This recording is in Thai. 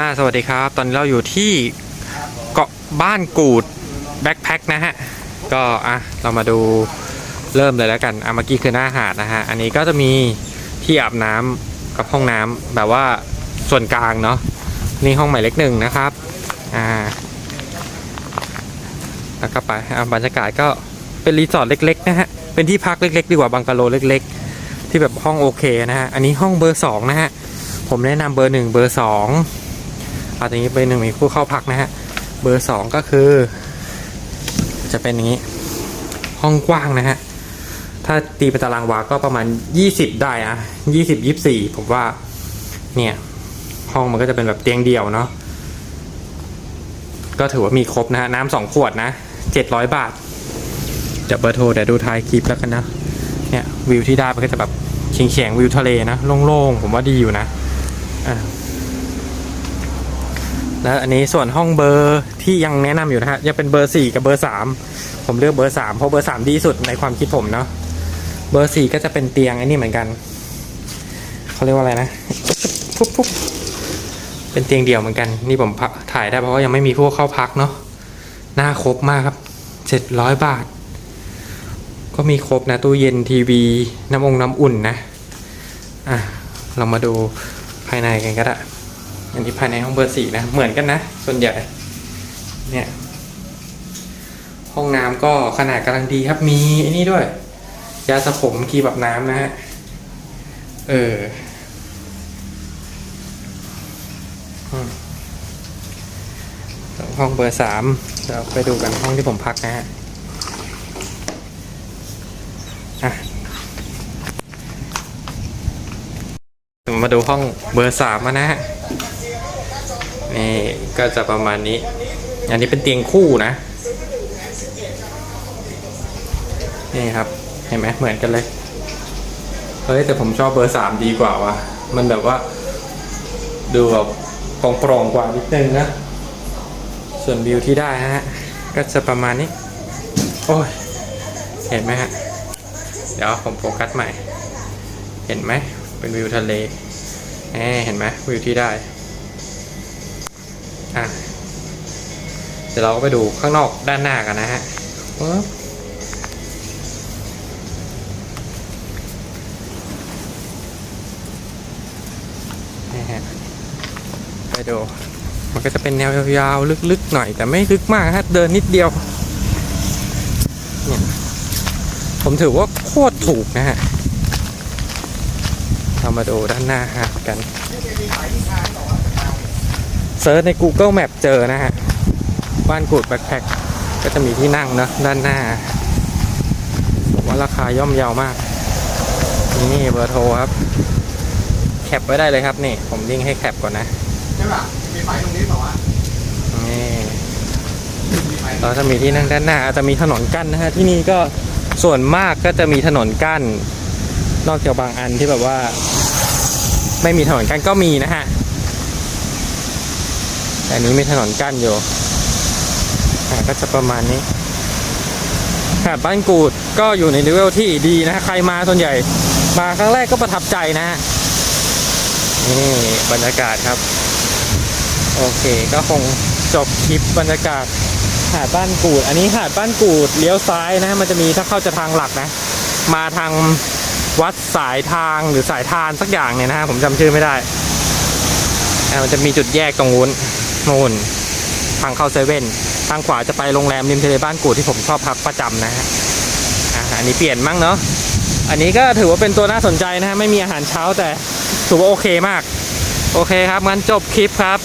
อ่าสวัสดีครับ ตอนนี้เราอยู่ที่เกาะบ้านกูดแบ็คแพ็คนะฮะ ก็อะเรามาดูเริ่มเลยแล้วกันอะเมื่อกี้คือหน้าหาดนะฮะ อันนี้ก็จะมีที่อาบน้ำกับห้องน้ำแบบว่าส่วนกลางเนาะ นี่ห้องหมายเลขหนึ่งนะครับ อ่า แล้วก็ไปอะบรรยากาศก็เป็นรีสอร์ทเล็กๆนะฮะ เป็นที่พักเล็กๆ ดีกว่าบังกะโลเล็ก ๆ ที่แบบห้องโอเคนะฮะ อันนี้ห้องเบอร์สองนะฮะ ผมแนะนำเบอร์หนึ่งเบอร์สอง เอาตรงนี้เป็นหนึ่งมีผู้เข้าพักนะฮะ เบอร์สองก็คือ จะเป็นอย่างนี้ ห้องกว้างนะฮะ ถ้าตีเป็นตารางวาก็ประมาณ 20 ได้อะ20 24 ผมว่า เนี่ย ห้องมันก็จะเป็นแบบเตียงเดี่ยวเนาะ ก็ถือว่ามีครบนะฮะ น้ำสองขวดนะ 700 บาทเดี๋ยวเบอร์โทรเดี๋ยวดูท้ายคลิปแล้วกันนะ เนี่ยวิวที่ได้มันก็จะแบบเฉียงเฉียงๆวิวทะเลนะโล่งๆผมว่าดีอยู่นะอ่า แล้วอันนี้ส่วนห้องเบอร์ที่ยังแนะนำอยู่นะฮะยังเป็นเบอร์สี่กับเบอร์สามผมเลือกเบอร์สามเพราะเบอร์สามดีสุดในความคิดผมเนาะเบอร์สี่ก็จะเป็นเตียงไอ้นี่เหมือนกันเขาเรียกว่าอะไรนะปุ๊บปุ๊บเป็นเตียงเดี่ยวเหมือนกัน นี่ผมพักถ่ายได้เพราะว่ายังไม่มีผู้เข้าพักเนาะหน้าครบมากครับเจ็ดร้อยบาท ก็มีครบนะ ตู้เย็นทีวี น้ำองน้ำอุ่นนะ อะ เรามาดูภายในกันก็ได้ อันนี้ภายในห้องเบอร์สี่นะเหมือนกันนะ ส่วนใหญ่เนี่ยห้องน้ำก็ขนาดกำลังดีครับมีอ้นี่ด้วย ยาสระผมครีมแบบน้ำนะฮะเออห้องเบอร์สามเดี๋ยวไปดูกันห้องที่ผมพักนะฮะอะมาดูห้องเบอร์สามมานะฮะ นี่ก็จะประมาณนี้ อันนี้เป็นเตียงคู่นะ นี่ครับ เห็นไหมเหมือนกันเลย เฮ้ย แต่ผมชอบเบอร์สามดีกว่าว่ะ มันแบบว่า ดูแบบโปร่งกว่านิดนึงนะ ส่วนวิวที่ได้ฮะ ก็จะประมาณนี้ โอ้ย เห็นไหมฮะ เดี๋ยวผมโฟกัสใหม่ เห็นไหม เป็นวิวทะเลแหมเห็นไหมวิวที่ได้ อะเดี๋ยวเราก็ไปดูข้างนอกด้านหน้ากันนะฮะนี่ฮะไปดู มันก็จะเป็นแนวยาวๆลึกๆหน่อย แต่ไม่ลึกมากฮะ เดินนิดเดียวเนี่ยผมถือว่าโคตรถูกนะฮะเรามาดูด้านหน้าฮะกัน เซิร์ชใน Google Map เจอนะฮะ บ้านกูดแบ็คแพ็คก็จะมีที่นั่งเนอะด้านหน้าผมว่าราคาย่อมเยาวมาก นี่เบอร์โทรครับ แคปไว้ได้เลยครับนี่ ผมลิงก์ให้แคปก่อนนะ ใช่ป่ะ มีไฟตรงนี้เปล่าวะนี่เราจะมีที่นั่งด้านหน้าอาจจะมีถนนกั้นนะฮะที่นี่ก็ส่วนมากก็จะมีถนนกั้น นอกจากบางอันที่แบบว่า ไม่มีถนนกั้นก็มีนะฮะ แต่อันนี้มีถนนกั้นอยู่อ่ก็จะประมาณนี้หาดบ้านกูดก็อยู่ในเลเวลที่ดีนะ ใครมาส่วนใหญ่ มาครั้งแรกก็ประทับใจนะฮะนี่บรรยากาศครับ โอเคก็คงจบคลิปบรรยากาศหาดบ้านกูด อันนี้หาดบ้านกูดเลี้ยวซ้ายนะ มันจะมีถ้าเข้าจะทางหลักนะ มาทางวัดสายทางหรือสายทานสักอย่างเนี่ยนะฮะผมจำชื่อไม่ได้มันจะมีจุดแยกตรงนู้น นนู่นทางเข้าเซเว่นทางขวาจะไปโรงแรมริมทะเลบ้านกูดที่ผมชอบพักประจำนะฮะอันนี้เปลี่ยนมั้งเนาะอันนี้ก็ถือว่าเป็นตัวน่าสนใจนะฮะไม่มีอาหารเช้าแต่ถือว่าโอเคมาก โอเคครับงั้นจบคลิปครับ